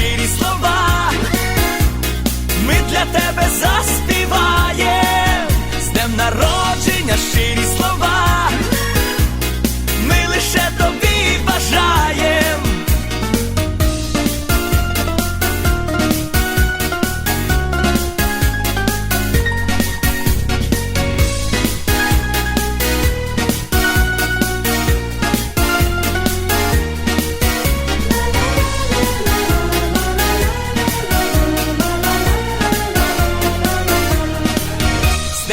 щирі слова. Ми для тебе заспіваєм,